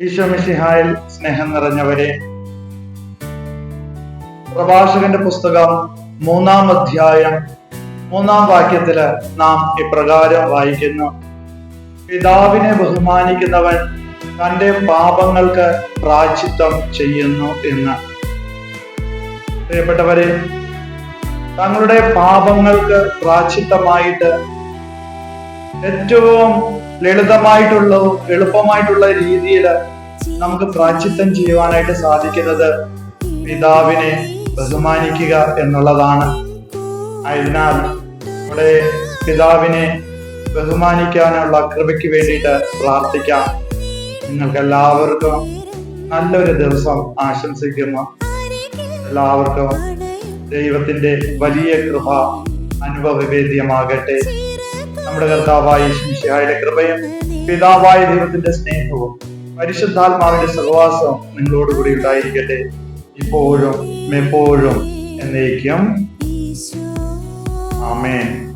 ഈശോമിഷിഹായിൽ സ്നേഹം നിറഞ്ഞവരെ പ്രഭാഷകന്റെ പുസ്തകം മൂന്നാം അധ്യായം മൂന്നാം വാക്യത്തിൽ നാം ഇപ്രകാരം വായിക്കുന്നു. പിതാവിനെ ബഹുമാനിക്കുന്നവൻ തന്റെ പാപങ്ങൾക്ക് പ്രാചിത്വം ചെയ്യുന്നു എന്ന്. പ്രിയപ്പെട്ടവരെ തങ്ങളുടെ പാപങ്ങൾക്ക് പ്രാചിത്തമായിട്ട് ഏറ്റവും ലളിതമായിട്ടുള്ള എളുപ്പമായിട്ടുള്ള രീതിയിൽ നമുക്ക് പ്രാച്ചിത്തം ചെയ്യുവാനായിട്ട് സാധിക്കുന്നത് പിതാവിനെ ബഹുമാനിക്കുക എന്നുള്ളതാണ്. ആയതിനാൽ നമ്മുടെ പിതാവിനെ ബഹുമാനിക്കാനുള്ള കൃപയ്ക്ക് വേണ്ടിയിട്ട് പ്രാർത്ഥിക്കാം. നിങ്ങൾക്ക് എല്ലാവർക്കും നല്ലൊരു ദിവസം ആശംസിക്കുന്നു. എല്ലാവർക്കും ദൈവത്തിന്റെ വലിയ കൃപ അനുഭവവേദ്യമാകട്ടെ. നമ്മുടെ കർത്താവായ ശിശായുടെ കൃപയും പിതാവായ ദൈവത്തിന്റെ സ്നേഹവും പരിശുദ്ധാത്മാവിന്റെ സഹവാസവും നിങ്ങളോടുകൂടി ഉണ്ടായിരിക്കട്ടെ. ഇപ്പോഴും എപ്പോഴും എന്നേക്കും. ആമേൻ.